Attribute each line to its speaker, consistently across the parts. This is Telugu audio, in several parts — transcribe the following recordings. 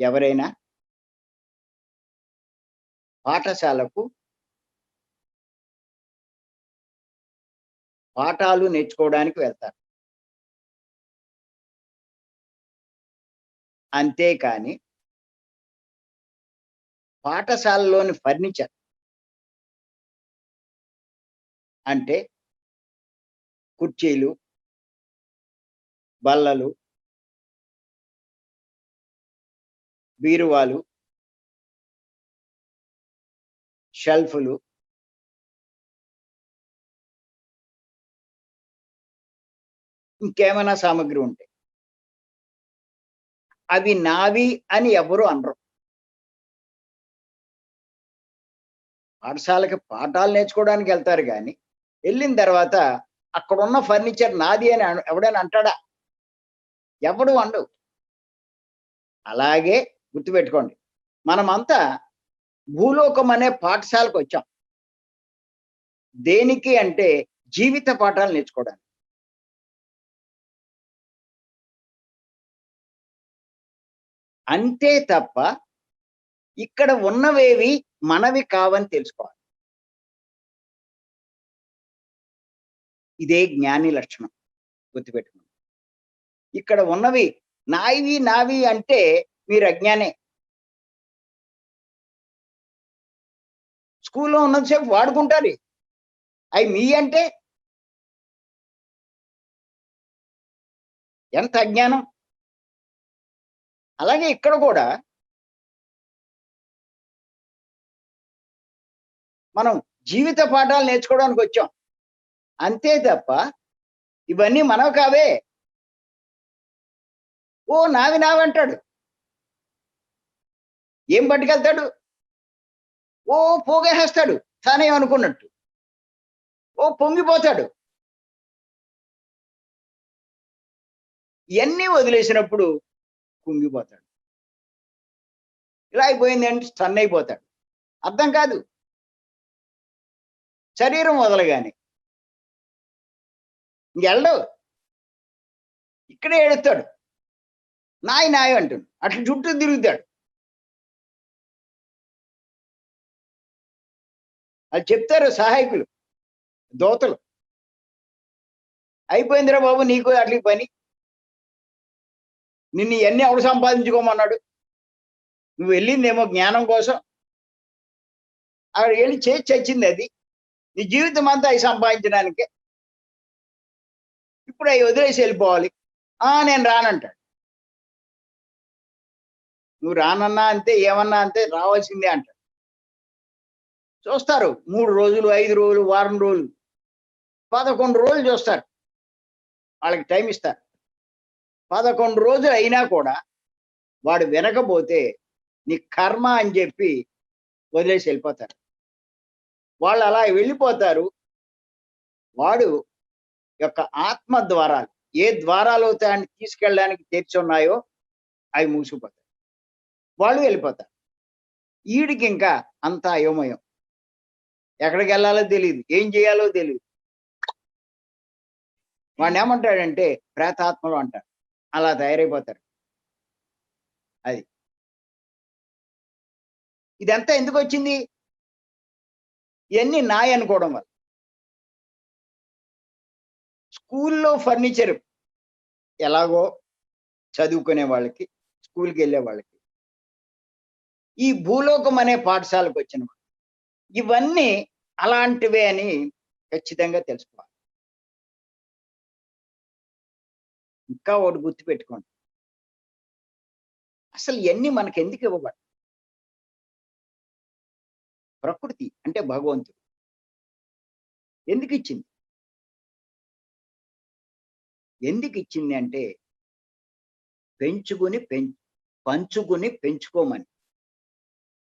Speaker 1: ఎవరైనా పాఠశాలకు పాఠాలు నేర్చుకోవడానికి వెళ్తారు. అంతేకాని పాఠశాలలోని ఫర్నిచర్ అంటే కుర్చీలు బల్లలు బీరువాలు షెల్ఫ్లు. ఇంకేమైనా సామాగ్రి ఉంటాయి అవి నావి అని ఎవరు అనరు. పాఠశాలకి పాఠాలు నేర్చుకోవడానికి వెళ్తారు కానీ వెళ్ళిన తర్వాత అక్కడ ఉన్న ఫర్నిచర్ నాది అని ఎవడైనా అంటాడా? ఎవడు అండు అలాగే గుర్తుపెట్టుకోండి. మనమంతా భూలోకం అనే పాఠశాలకు వచ్చాం. దేనికి అంటే జీవిత పాఠాలు నేర్చుకోవడానికి. అంతే తప్ప ఇక్కడ ఉన్నవేవి మనవి కావని తెలుసుకోవాలి. ఇదే జ్ఞాని లక్షణం గుర్తుపెట్టుకోండి. ఇక్కడ ఉన్నవి నావి నావి అంటే మీరు అజ్ఞానే. స్కూల్లో ఉన్నంతసేపు వాడుకుంటారు. అవి మీ అంటే? ఎంత అజ్ఞానం? అలాగే ఇక్కడ కూడా మనం జీవిత పాఠాలు నేర్చుకోవడానికి వచ్చాం. అంతే తప్ప ఇవన్నీ మనవి కావే. ఓ నావి నావంటాడు ఏం పట్టుకెళ్తాడు? ఓ పోగేసేస్తాడు తానే అనుకున్నట్టు. ఓ పొంగిపోతాడు. ఇవన్నీ వదిలేసినప్పుడు కుంగిపోతాడు. ఇలా అయిపోయింది అంటే స్టన్ అయిపోతాడు. అర్థం కాదు. శరీరం వదలగానే. ఇంకెళ్ళడు ఇక్కడే ఏడుస్తాడు. నాయి నాయి అంటుంది అట్లా చుట్టూ తిరుగుతాడు. అది చెప్తారు సహాయకులు దోతలు. అయిపోయిందిరా బాబు నీకు అట్లీ పని. నిన్ను ఇవన్నీ ఎవడు సంపాదించుకోమన్నాడు? నువ్వు వెళ్ళిందేమో జ్ఞానం కోసం. అక్కడ వెళ్ళి చేసి చచ్చింది అది. నీ జీవితం అంతా అవి సంపాదించడానికే. ఇప్పుడు అవి వదిలేసి వెళ్ళిపోవాలి. ఆ నేను రానంటాడు. నువ్వు రానన్నా అంతే ఏమన్నా అంతే రావాల్సిందే అంటాడు. చూస్తారు. మూడు రోజులు ఐదు రోజులు వారం రోజులు పదకొండు రోజులు చూస్తారు. వాళ్ళకి టైం ఇస్తారు. పదకొండు రోజులు అయినా కూడా వాడు వినకపోతే నీ కర్మ అని చెప్పి వదిలేసి వెళ్ళిపోతారు. వాళ్ళు అలా వెళ్ళిపోతారు. వాడు యొక్క ఆత్మ ద్వారాలు ఏ ద్వారాలు దాన్ని తీసుకెళ్ళడానికి తెరిచి ఉన్నాయో అవి మూసిపోతాయి. వాళ్ళు వెళ్ళిపోతారు. ఈడికి ఇంకా అంత అయోమయం. ఎక్కడికి వెళ్ళాలో తెలియదు ఏం చేయాలో తెలియదు వాడిని ఏమంటాడంటే ప్రేతాత్మలు అంటారు అలా తయారైపోతారు అది. ఇదంతా ఎందుకు వచ్చింది? ఇవన్నీ నాయ అనుకోవడం వల్ల. స్కూల్లో ఫర్నిచర్. ఎలాగో చదువుకునే వాళ్ళకి స్కూల్కి వెళ్ళే వాళ్ళకి. ఈ భూలోకం అనే పాఠశాలకు వచ్చిన వాళ్ళు. ఇవన్నీ అలాంటివే అని ఖచ్చితంగా తెలుసుకోవాలి. ఇంకా ఒకటి గుర్తు పెట్టుకోండి. అసలు ఇవన్నీ మనకి ఎందుకు ఇవ్వబడి ప్రకృతి అంటే భగవంతుడు. ఎందుకు ఇచ్చింది? ఎందుకు ఇచ్చింది అంటే పెంచుకుని పెంచు పంచుకుని పెంచుకోమని.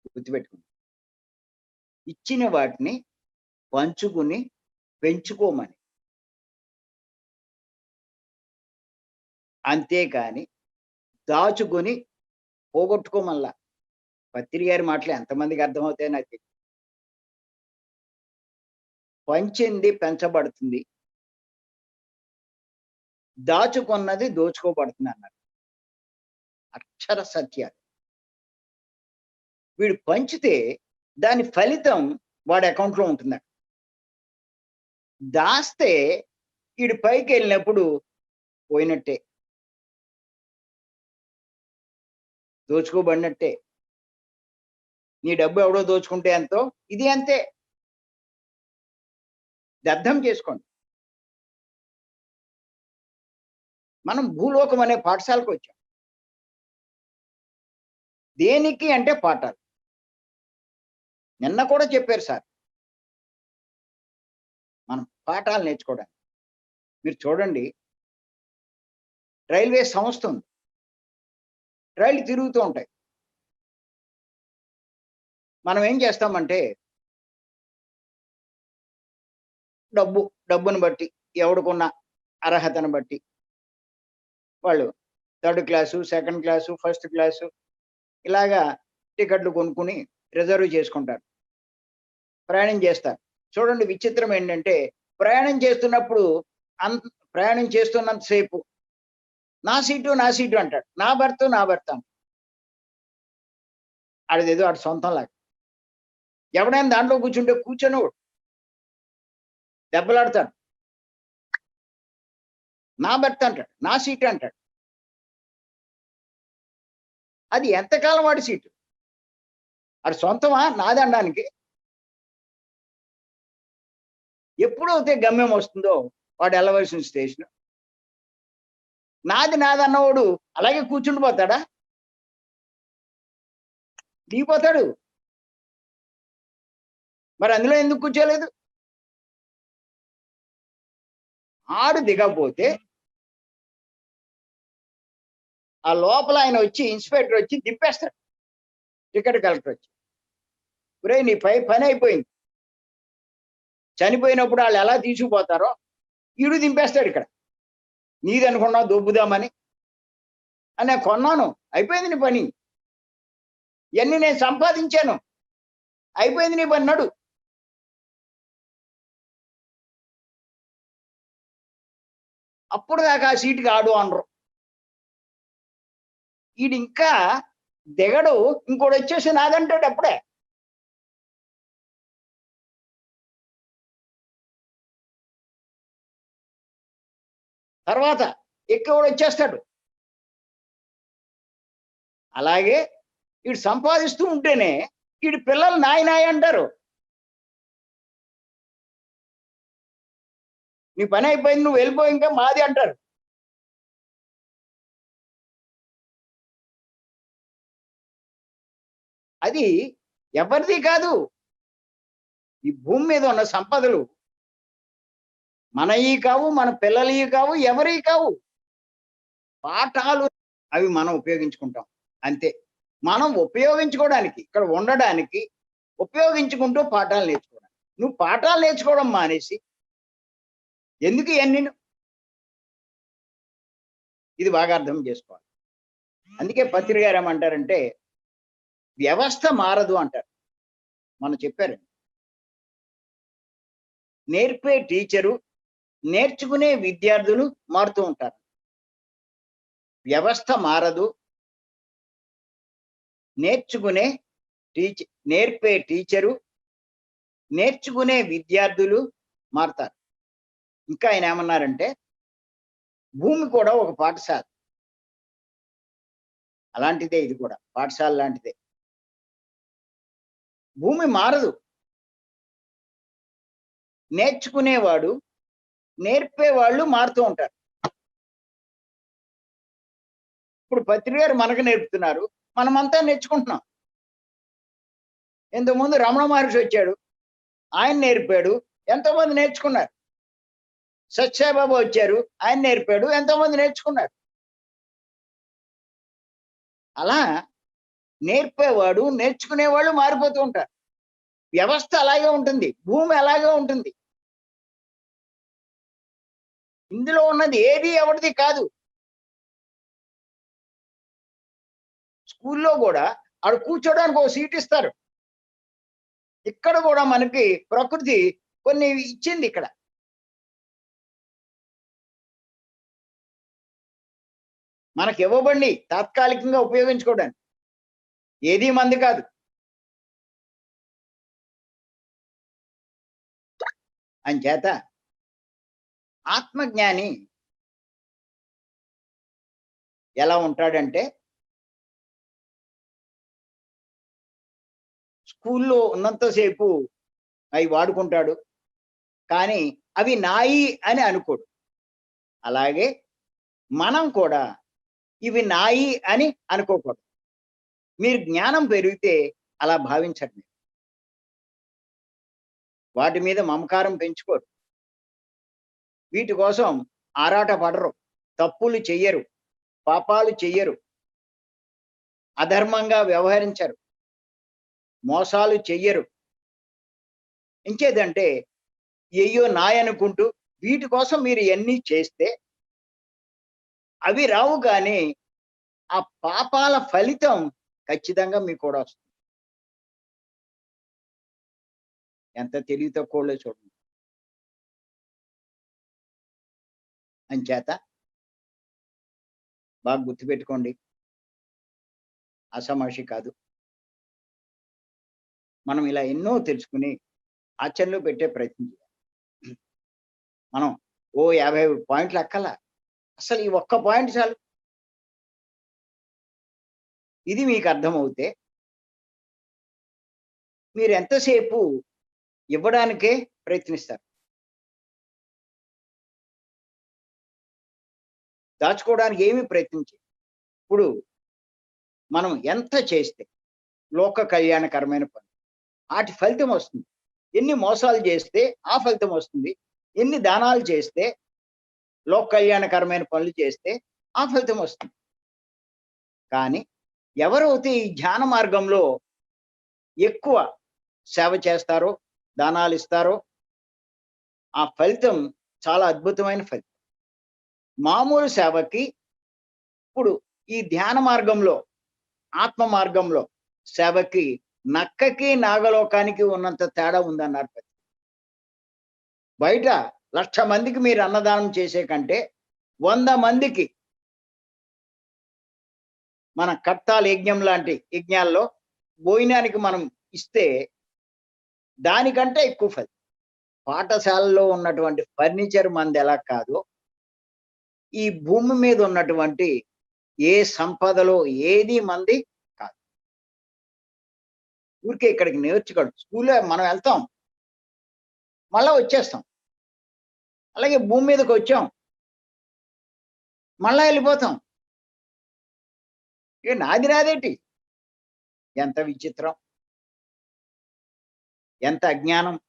Speaker 1: గుర్తుపెట్టుకోండి ఇచ్చిన వాటిని పంచుకుని పెంచుకోమని. అంతేకాని దాచుకొని పోగొట్టుకోమల్లా. పత్రి గారి మాటలు ఎంతమందికి అర్థమవుతాయి నాకు పంచింది పెంచబడుతుంది. దాచుకున్నది దోచుకోబడుతుంది అన్నారు. అక్షర సత్యాలు. వీడు పంచితే దాని ఫలితం వాడి అకౌంట్లో ఉంటుంది దాస్తే వీడు పైకి వెళ్ళినప్పుడు పోయినట్టే. దోచుకోబడినట్టే. నీ డబ్బు ఎవడో దోచుకుంటే ఎంతో? ఇది అంతే. అర్థం చేసుకోండి. మనం భూలోకం అనే పాఠశాలకు వచ్చాం. దేనికి అంటే పాఠాలు. నిన్న కూడా చెప్పారు సార్. మనం పాఠాలు నేర్చుకోవడానికి. మీరు చూడండి. రైల్వే సంస్థ ఉంది. రైలు తిరుగుతూ ఉంటాయి. మనం ఏం చేస్తామంటే డబ్బు డబ్బును బట్టి ఎవడుకున్న అర్హతను బట్టి వాళ్ళు third class second class first class ఇలాగా టికెట్లు కొనుక్కుని రిజర్వ్ చేసుకుంటారు. ప్రయాణం చేస్తారు చూడండి విచిత్రం ఏంటంటే ప్రయాణం చేస్తున్నప్పుడు అంత ప్రయాణం చేస్తున్నంతసేపు నా సీటు నా సీటు అంటాడు. నా భర్త నా భర్త ఆడిదేదో ఆడు సొంతం లాగా ఎవడైనా దాంట్లో కూర్చుంటే కూర్చొని దెబ్బలాడతాడు. నా భర్త అంటాడు. నా సీటు అంటాడు. అది ఎంతకాలం వాడి సీటు? అది సొంతమా? నాదనడానికి ఎప్పుడైతే గమ్యం వస్తుందో వాడు వెళ్ళవలసిన స్టేషన్. నాది నాదన్నవాడు అలాగే కూర్చుండిపోతాడా దిగిపోతాడు మరి అందులో ఎందుకు కూర్చోలేదు? ఆడు దిగకపోతే ఆ లోపల ఆయన వచ్చి ఇన్స్పెక్టర్ వచ్చి దింపేస్తాడు. టికెట్ కలెక్టర్ వచ్చి. ఒరే నీ పై పని అయిపోయింది. చనిపోయినప్పుడు వాళ్ళు ఎలా తీసుకుపోతారో ఈడు దింపేస్తాడు ఇక్కడ. నీది అనుకున్నావు దొబ్బుదామని. అని కొన్నాను అయిపోయింది నీ పని. ఇవన్నీ నేను సంపాదించాను అయిపోయింది నీ పని నడు. అప్పుడు దాకా ఆ సీటుకి ఆడు అనరు. ఈడింకా ఇంకా దిగడు ఇంకోటి వచ్చేసి నాదంటాడు అప్పుడే. తర్వాత ఎక్కువ వచ్చేస్తాడు. అలాగే వీడు సంపాదిస్తూ ఉంటేనే వీడి పిల్లలు నాయ అంటారు. నీ పని అయిపోయింది నువ్వు వెళ్ళిపో ఇంకా మాది అంటారు. అది ఎవరిది కాదు. ఈ భూమి మీద ఉన్న సంపదలు మనయి కావు మన పిల్లలవి కావు ఎవరి కావు. పాఠాలు అవి మనం ఉపయోగించుకుంటాం. అంతే. మనం ఉపయోగించుకోవడానికి ఇక్కడ ఉండడానికి ఉపయోగించుకుంటూ పాఠాలు నేర్చుకోవడానికి. నువ్వు పాఠాలు నేర్చుకోవడం మానేసి ఎందుకు ఇవన్నీ ఇది బాగా అర్థం చేసుకోవాలి. అందుకే పత్రి గారు ఏమంటారంటే వ్యవస్థ మారదు అంటారు. మనం చెప్పారు నేర్పే టీచరు నేర్చుకునే విద్యార్థులు మారుతూ ఉంటారు. వ్యవస్థ మారదు. నేర్చుకునే టీచ నేర్పే టీచరు నేర్చుకునే విద్యార్థులు మారుతారు. ఇంకా ఆయన ఏమన్నారంటే భూమి కూడా ఒక పాఠశాల. అలాంటిదే ఇది కూడా పాఠశాల లాంటిదే. భూమి మారదు. నేర్చుకునేవాడు నేర్పే వాళ్ళు మారుతూ ఉంటారు. ఇప్పుడు పత్రి గారు మనకు నేర్పుతున్నారు. మనమంతా నేర్చుకుంటున్నాం. ఇంతకుముందు రమణ మహర్షి వచ్చాడు. ఆయన నేర్పాడు. ఎంతోమంది నేర్చుకున్నారు. సత్యసాయిబాబా వచ్చారు. ఆయన నేర్పాడు. ఎంతోమంది నేర్చుకున్నారు. అలా నేర్పేవాడు నేర్చుకునేవాళ్ళు మారిపోతూ ఉంటారు. వ్యవస్థ అలాగే ఉంటుంది. భూమి అలాగే ఉంటుంది. ఇందులో ఉన్నది ఏది ఎవరిది కాదు. స్కూల్లో కూడా ఆడు కూర్చోడానికి ఒక సీట్ ఇస్తారు. ఇక్కడ కూడా మనకి ప్రకృతి కొన్ని ఇచ్చింది ఇక్కడ. మనకి ఇవ్వబండి తాత్కాలికంగా ఉపయోగించుకోవడానికి. ఏది మంది కాదు. అని చేత ఆత్మజ్ఞాని ఎలా ఉంటాడంటే స్కూల్లో ఉన్నంతసేపు అవి వాడుకుంటాడు. కానీ అవి నాయి అని అనుకోడు. అలాగే మనం కూడా ఇవి నాయి అని అనుకోకూడదు. మీరు జ్ఞానం పెరిగితే అలా భావించండి వాటి మీద మమకారం పెంచుకోరు. వీటి కోసం ఆరాట పడరు తప్పులు చెయ్యరు పాపాలు చెయ్యరు అధర్మంగా వ్యవహరించరు మోసాలు చెయ్యరు. ఇంకేదంటే అయ్యో నాయనుకుంటూ వీటి కోసం మీరు ఎన్ని చేస్తే అవి రావు కానీ ఆ పాపాల ఫలితం ఖచ్చితంగా మీకు కూడా వస్తుంది. ఎంత తెలివి తక్కువలో చూడండి. అంచేత బాగా గుర్తుపెట్టుకోండి. అసమాషి కాదు. మనం ఇలా ఎన్నో తెలుసుకుని ఆచరణలో పెట్టే ప్రయత్నం చేయాలి. మనం ఓ యాభై పాయింట్లు అక్కల అసలు ఈ ఒక్క పాయింట్ చాలు. ఇది మీకు అర్థమవుతే మీరు ఎంతసేపు ఇవ్వడానికే ప్రయత్నిస్తారు? దాచుకోవడానికి ఏమి ప్రయత్నించి. ఇప్పుడు మనం ఎంత చేస్తే లోక కళ్యాణకరమైన పని. వాటి ఫలితం వస్తుంది. ఎన్ని మోసాలు చేస్తే ఆ ఫలితం వస్తుంది. ఎన్ని దానాలు చేస్తే లోక కళ్యాణకరమైన పనులు చేస్తే ఆ ఫలితం వస్తుంది. కానీ ఎవరైతే ఈ ధ్యాన మార్గంలో ఎక్కువ సేవ చేస్తారో దానాలు ఇస్తారో ఆ ఫలితం చాలా అద్భుతమైన ఫలితం. మామూలు సేవకి ఇప్పుడు ఈ ధ్యాన మార్గంలో ఆత్మ మార్గంలో సేవకి నక్కకి నాగలోకానికి ఉన్నంత తేడా ఉందన్నారు పెద్ద. బయట లక్ష మందికి మీరు అన్నదానం చేసే కంటే వంద మందికి మన కట్టాల యజ్ఞం లాంటి యజ్ఞాల్లో భోజనానికి మనం ఇస్తే దానికంటే ఎక్కువ ఫలితం పాఠశాలలో ఉన్నటువంటి ఫర్నిచర్ మంది ఎలా కాదో ఈ భూమి మీద ఉన్నటువంటి ఏ సంపదలో ఏది మంది కాదు. ఊరికే ఇక్కడికి నేర్చుకోడు. స్కూల్లో మనం వెళ్తాం. మళ్ళా వచ్చేస్తాం. అలాగే భూమి మీదకి వచ్చాం. మళ్ళా వెళ్ళిపోతాం. ఇక నాది నాదేటి? ఎంత విచిత్రం. ఎంత అజ్ఞానం.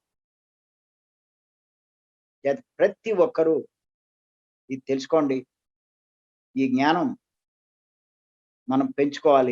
Speaker 1: ప్రతి ఒక్కరూ ఇది తెలుసుకోండి. ఈ జ్ఞానం మనం పెంచుకోవాలి.